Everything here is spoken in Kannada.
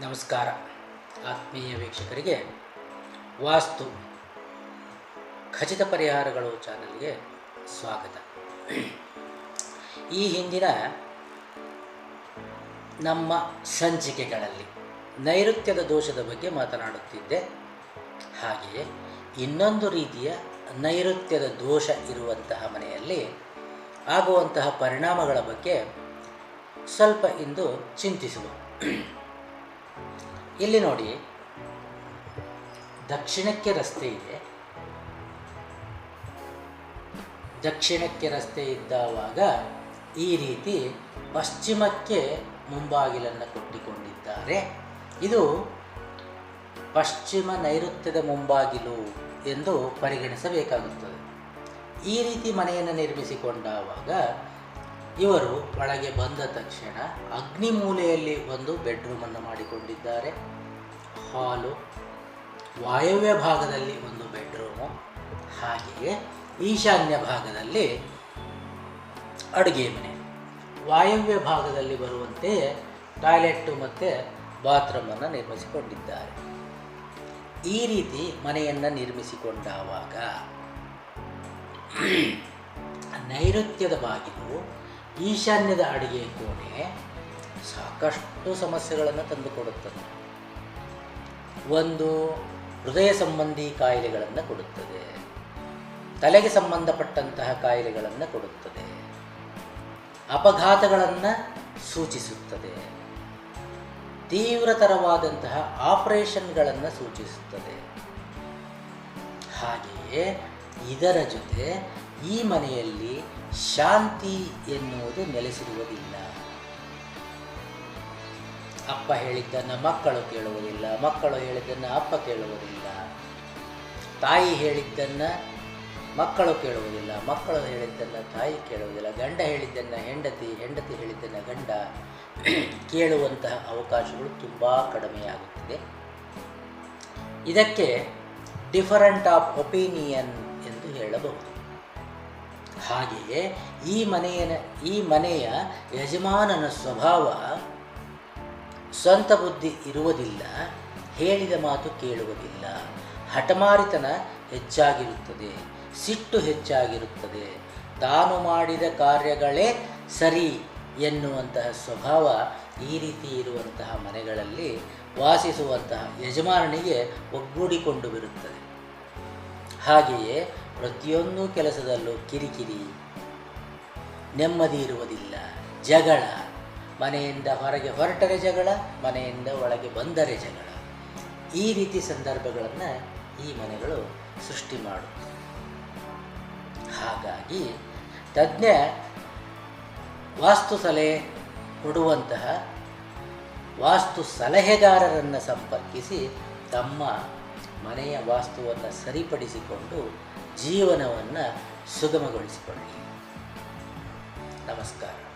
ನಮಸ್ಕಾರ. ಆತ್ಮೀಯ ವೀಕ್ಷಕರಿಗೆ, ವಾಸ್ತು ಖಚಿತ ಪರಿಹಾರಗಳು ಚಾನಲ್ಗೆ ಸ್ವಾಗತ. ಈ ಹಿಂದಿನ ನಮ್ಮ ಸಂಚಿಕೆಗಳಲ್ಲಿ ನೈಋತ್ಯದ ದೋಷದ ಬಗ್ಗೆ ಮಾತನಾಡುತ್ತಿದ್ದೆ. ಹಾಗೆಯೇ ಇನ್ನೊಂದು ರೀತಿಯ ನೈಋತ್ಯದ ದೋಷ ಇರುವಂತಹ ಮನೆಯಲ್ಲಿ ಆಗುವಂತಹ ಪರಿಣಾಮಗಳ ಬಗ್ಗೆ ಸ್ವಲ್ಪ ಇಂದು ಚಿಂತಿಸುವ. ಇಲ್ಲಿ ನೋಡಿ. ದಕ್ಷಿಣಕ್ಕೆ ರಸ್ತೆ ಇದೆ. ದಕ್ಷಿಣಕ್ಕೆ ರಸ್ತೆ ಇದ್ದಾವಾಗ ಈ ರೀತಿ ಪಶ್ಚಿಮಕ್ಕೆ ಮುಂಬಾಗಿಲನ್ನು ಕೊಟ್ಟಿಕೊಂಡಿದ್ದಾರೆ. ಇದು ಪಶ್ಚಿಮ ನೈಋತ್ಯದ ಮುಂಬಾಗಿಲು ಎಂದು ಪರಿಗಣಿಸಬೇಕಾಗುತ್ತದೆ. ಈ ರೀತಿ ಮನೆಯನ್ನು ನಿರ್ಮಿಸಿಕೊಂಡಾಗ ಇವರು ಒಳಗೆ ಬಂದ ತಕ್ಷಣ ಅಗ್ನಿ ಮೂಲೆಯಲ್ಲಿ ಒಂದು ಬೆಡ್ರೂಮನ್ನು ಮಾಡಿಕೊಂಡಿದ್ದಾರೆ. ಹಾಲು ವಾಯವ್ಯ ಭಾಗದಲ್ಲಿ ಒಂದು ಬೆಡ್ರೂಮು, ಹಾಗೆಯೇ ಈಶಾನ್ಯ ಭಾಗದಲ್ಲಿ ಅಡುಗೆ ಮನೆ. ವಾಯವ್ಯ ಭಾಗದಲ್ಲಿ ಬರುವಂತೆ ಟಾಯ್ಲೆಟ್ಟು ಮತ್ತು ಬಾತ್ರೂಮನ್ನು ನಿರ್ಮಿಸಿಕೊಂಡಿದ್ದಾರೆ. ಈ ರೀತಿ ಮನೆಯನ್ನು ನಿರ್ಮಿಸಿಕೊಂಡಾವಾಗ ನೈಋತ್ಯದ ಬಾಗಿಲು ಈಶಾನ್ಯದ ಅಡುಗೆ ಕೋಣೆ ಸಾಕಷ್ಟು ಸಮಸ್ಯೆಗಳನ್ನು ತಂದುಕೊಡುತ್ತದೆ ಒಂದು ಹೃದಯ ಸಂಬಂಧಿ ಕಾಯಿಲೆಗಳನ್ನು ಕೊಡುತ್ತದೆ. ತಲೆಗೆ ಸಂಬಂಧಪಟ್ಟಂತಹ ಕಾಯಿಲೆಗಳನ್ನು ಕೊಡುತ್ತದೆ. ಅಪಘಾತಗಳನ್ನು ಸೂಚಿಸುತ್ತದೆ. ತೀವ್ರತರವಾದಂತಹ ಆಪರೇಷನ್ಗಳನ್ನು ಸೂಚಿಸುತ್ತದೆ. ಹಾಗೆಯೇ ಇದರ ಜೊತೆ ಈ ಮನೆಯಲ್ಲಿ ಶಾಂತಿ ಎನ್ನುವುದು ನೆಲೆಸಿರುವುದಿಲ್ಲ. ಅಪ್ಪ ಹೇಳಿದ್ದನ್ನು ಮಕ್ಕಳು ಕೇಳುವುದಿಲ್ಲ, ಮಕ್ಕಳು ಹೇಳಿದ್ದನ್ನು ಅಪ್ಪ ಕೇಳುವುದಿಲ್ಲ. ತಾಯಿ ಹೇಳಿದ್ದನ್ನು ಮಕ್ಕಳು ಕೇಳುವುದಿಲ್ಲ, ಮಕ್ಕಳು ಹೇಳಿದ್ದನ್ನು ತಾಯಿ ಕೇಳುವುದಿಲ್ಲ. ಗಂಡ ಹೇಳಿದ್ದನ್ನು ಹೆಂಡತಿ ಹೆಂಡತಿ ಹೇಳಿದ್ದನ್ನು ಗಂಡ ಕೇಳುವಂತಹ ಅವಕಾಶಗಳು ತುಂಬ ಕಡಿಮೆಯಾಗುತ್ತಿದೆ. ಇದಕ್ಕೆ ಡಿಫರೆಂಟ್ ಆಫ್ ಒಪಿನಿಯನ್ ಎಂದು ಹೇಳಬಹುದು. ಹಾಗೆಯೇ ಈ ಮನೆಯ ಈ ಮನೆಯ ಯಜಮಾನನ ಸ್ವಭಾವ ಸ್ವಂತ ಬುದ್ಧಿ ಇರುವುದಿಲ್ಲ, ಹೇಳಿದ ಮಾತು ಕೇಳುವುದಿಲ್ಲ. ಹಠಮಾರಿತನ ಹೆಚ್ಚಾಗಿರುತ್ತದೆ, ಸಿಟ್ಟು ಹೆಚ್ಚಾಗಿರುತ್ತದೆ. ತಾನು ಮಾಡಿದ ಕಾರ್ಯಗಳೇ ಸರಿ ಎನ್ನುವಂತಹ ಸ್ವಭಾವ ಈ ರೀತಿ ಇರುವಂತಹ ಮನೆಗಳಲ್ಲಿ ವಾಸಿಸುವಂತಹ ಯಜಮಾನನಿಗೆ ಒಗ್ಗೂಡಿಕೊಂಡು ಬರುತ್ತದೆ ಹಾಗೆಯೇ ಪ್ರತಿಯೊಂದು ಕೆಲಸದಲ್ಲೂ ಕಿರಿಕಿರಿ, ನೆಮ್ಮದಿ ಇರುವುದಿಲ್ಲ, ಜಗಳ ಮನೆಯಿಂದ ಹೊರಗೆ ಹೊರಟರೆ ಜಗಳ, ಮನೆಯಿಂದ ಒಳಗೆ ಬಂದರೆ ಜಗಳ. ಈ ರೀತಿ ಸಂದರ್ಭಗಳನ್ನು ಈ ಮನೆಗಳು ಸೃಷ್ಟಿ ಮಾಡುತ್ತವೆ ಹಾಗಾಗಿ ತಜ್ಞ ವಾಸ್ತು ಸಲಹೆ ಕೊಡುವಂತಹ ವಾಸ್ತು ಸಲಹೆಗಾರರನ್ನು ಸಂಪರ್ಕಿಸಿ ತಮ್ಮ ಮನೆಯ ವಾಸ್ತುವನ್ನು ಸರಿಪಡಿಸಿಕೊಂಡು ಜೀವನವನ್ನು ಸುಗಮಗೊಳಿಸಿಕೊಳ್ಳಿ. ನಮಸ್ಕಾರ.